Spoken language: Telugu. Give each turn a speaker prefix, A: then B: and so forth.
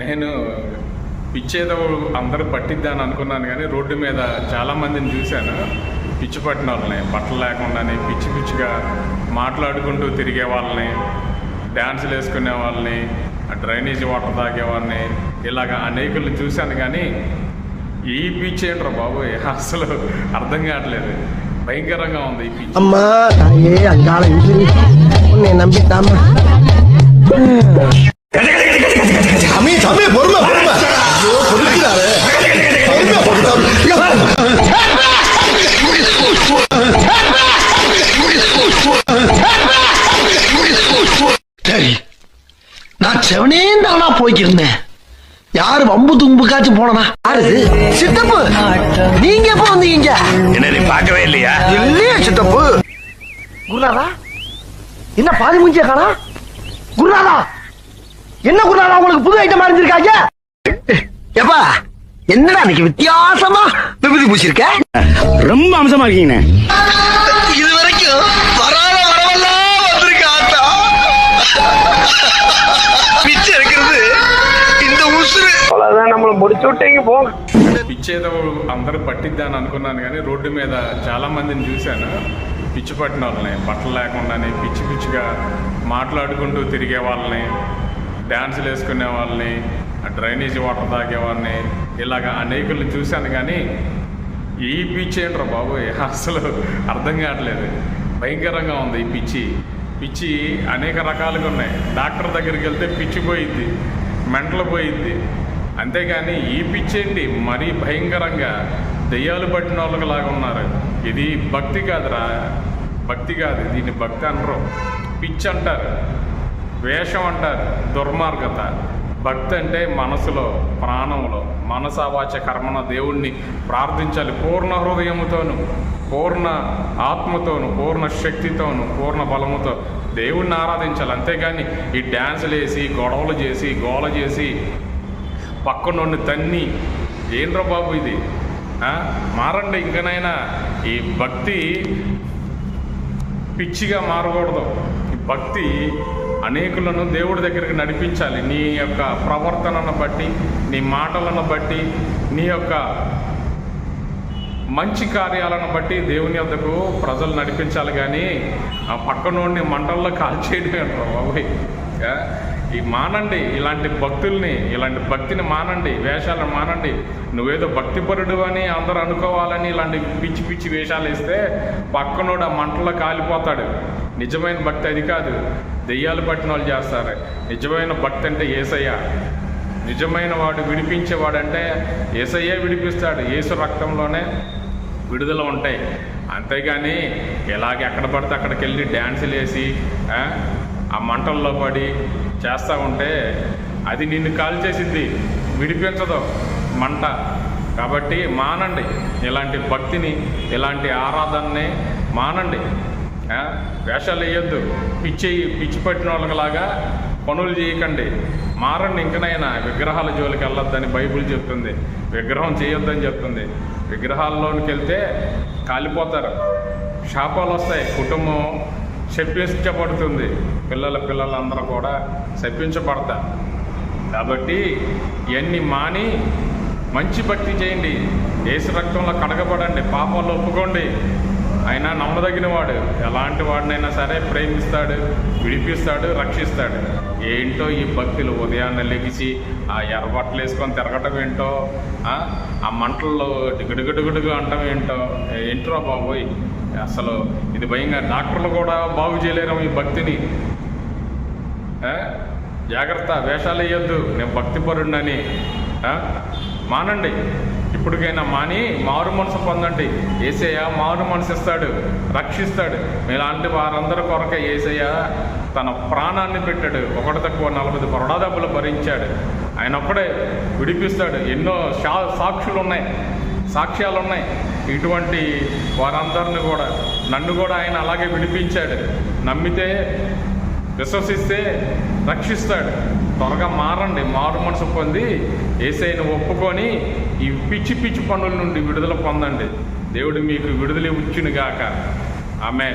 A: నేను పిచ్చేదో అందరూ పట్టిద్దాని అనుకున్నాను కానీ రోడ్డు మీద చాలామందిని చూశాను. పిచ్చి పట్టిన వాళ్ళని బట్టలు లేకుండానే పిచ్చి పిచ్చిగా మాట్లాడుకుంటూ తిరిగే వాళ్ళని డ్యాన్సులు వేసుకునే వాళ్ళని డ్రైనేజ్ డ్రైనేజీ వాటర్ తాగేవాడిని ఇలాగ అనేకులు చూశాను కానీ ఈ పిచ్చి ఏంట్రా బాబు? అసలు అర్థం కావట్లేదు. భయంకరంగా ఉంది ఈ పిచ్చి.
B: అమ్మా నేను நான் செவனே தானா போய்க்கிருந்தேன். யாரு வம்பு தும்புக்காச்சும் போனனா யாரு சித்தப்பு! நீங்க எப்ப வந்தீங்க?
C: என்ன நீ பார்க்கவே இல்லையா?
B: இல்லையே சித்தப்பு. குருநாதா என்ன பாதி மூஞ்சிய காணா? குருநாதா என்ன குருநாதா உங்களுக்கு புது ஐட்டம் அறிஞ்சிருக்காங்க? எப்பா என்னடா இன்னைக்கு வித்தியாசமா விபூதி பூசிருக்க?
C: ரொம்ப அம்சமா இருக்கீங்க
B: ముడిచుట్టేకి పో.
A: పిచ్చేదో అందరూ పట్టిద్దాని అనుకున్నాను కానీ రోడ్డు మీద చాలా మందిని చూశాను. పిచ్చి పట్టిన వాళ్ళని బట్టలు లేకుండానే పిచ్చి పిచ్చిగా మాట్లాడుకుంటూ తిరిగే వాళ్ళని డ్యాన్సులు వేసుకునే వాళ్ళని డ్రైనేజీ వాటర్ తాగేవాడిని ఇలాగ అనేకులను చూశాను కానీ ఈ పిచ్చి ఏంట్రా బాబు? అసలు అర్థం కావట్లేదు. భయంకరంగా ఉంది ఈ పిచ్చి. పిచ్చి అనేక రకాలుగా ఉన్నాయి. డాక్టర్ దగ్గరికి వెళ్తే పిచ్చి పోయిద్ది మెంటలు పోయిద్ది అంతేగాని ఈ పిచ్చి ఏంటి మరీ భయంకరంగా దెయ్యాలు పట్టిన వాళ్ళకి లాగా ఉన్నారు. ఇది భక్తి కాదురా. భక్తి కాదు దీన్ని భక్తి అనరు. పిచ్చి అంటారు. వేషం అంటారు. దుర్మార్గత. భక్తి అంటే మనసులో ప్రాణంలో. మనసావాచ కర్మన దేవుణ్ణి ప్రార్థించాలి. పూర్ణ హృదయముతోను పూర్ణ ఆత్మతోను పూర్ణ శక్తితోను పూర్ణ బలముతో దేవుణ్ణి ఆరాధించాలి. అంతేగాని ఈ డ్యాన్సులు వేసి గొడవలు చేసి గోల చేసి పక్కనుండి తన్ని. ఏంట్రా బాబు ఇది? మారండి ఇంకనైనా. ఈ భక్తి పిచ్చిగా మారకూడదు. ఈ భక్తి అనేకులను దేవుడి దగ్గరికి నడిపించాలి. నీ యొక్క ప్రవర్తనను బట్టి నీ మాటలను బట్టి నీ యొక్క మంచి కార్యాలను బట్టి దేవుని వద్దకు ప్రజలు నడిపించాలి కానీ ఆ పక్కనోడిని మంటల్లో కాల్చేయడం అంటారు బాబు ఈ మానండి ఇలాంటి భక్తుల్ని ఇలాంటి భక్తిని మానండి వేషాలను మానండి. నువ్వేదో భక్తిపరుడు అని అందరూ అనుకోవాలని ఇలాంటి పిచ్చి పిచ్చి వేషాలు వేస్తే పక్కనోడు ఆ మంటల్లో కాలిపోతాడు. నిజమైన భక్తి అది కాదు. దెయ్యాలు పట్టిన వాళ్ళు చేస్తారు. నిజమైన భక్తి అంటే ఏసయ్య. నిజమైన వాడు విడిపించేవాడంటే ఏసయ్యే విడిపిస్తాడు. యేసు రక్తంలోనే విడుదల ఉంటాయి. అంతేగాని ఎలాగ ఎక్కడ పడితే అక్కడికి వెళ్ళి డ్యాన్సులు వేసి ఆ మంటల్లో పడి చేస్తూ ఉంటే అది నిన్ను కాల్ చేసింది. విడిపించదు. మంట. కాబట్టి మానండి. ఇలాంటి భక్తిని ఇలాంటి ఆరాధనని మానండి. వేషాలు వేయొద్దు. పిచ్చి పిచ్చి పట్టిన వాళ్ళకిలాగా పనులు చేయకండి. మారండి ఇంకనైనా. విగ్రహాల జోలికి వెళ్ళొద్దని బైబిల్ చెప్తుంది. విగ్రహం చేయొద్దని చెప్తుంది. విగ్రహాల్లోనికి వెళ్తే కాలిపోతారు. శాపాలు వస్తాయి. కుటుంబం శప్పించబడుతుంది పిల్లల పిల్లలందరూ కూడా శప్పించబడతారు కాబట్టి ఇవన్నీ మాని మంచి భక్తి చేయండి. ఏసు రక్తంలో కడగబడండి. పాపంలో ఒప్పుకోండి. ఆయన నమ్మదగిన వాడు ఎలాంటి వాడినైనా సరే ప్రేమిస్తాడు విడిపిస్తాడు రక్షిస్తాడు. ఏంటో ఈ భక్తులు ఉదయాన్నే లెగిసి ఆ ఎర్రబట్టలు వేసుకొని తిరగటం ఏంటో ఆ, మంటల్లో డిగుడుగుడుగుడుగు అంటం ఏంటో ఏంట్రో బాబోయ్? అసలు ఇది భయంగా డాక్టర్లు కూడా బాగు చేయలేరు ఈ భక్తిని. జాగ్రత్త వేషాలు వేయొద్దు. నేను భక్తి పరుడినని మానండి. ఇప్పటికైనా మాని మారు మనసు పొందండి. ఏసయ్య మారు మనసు ఇస్తాడు రక్షిస్తాడు. మీలాంటి వారందరి కొరక ఏసయ్య తన ప్రాణాన్ని పెట్టాడు. ఒకటి తక్కువ నలభై కొరడా దెబ్బలు భరించాడు. ఆయన ఒక్కడే విడిపిస్తాడు. ఎన్నో సా సాక్షులు ఉన్నాయి సాక్ష్యాలు ఉన్నాయి ఇటువంటి వారందరిని కూడా నన్ను కూడా ఆయన అలాగే విడిపించాడు. నమ్మితే విశ్వసిస్తే రక్షిస్తాడు. త్వరగా మారండి మారు మనసు పొంది ఏసైను ఒప్పుకొని ఈ పిచ్చి పిచ్చి పనుల నుండి విడుదల పొందండి. దేవుడు మీకు విడుదల ఇచ్చునుగాక. ఆమె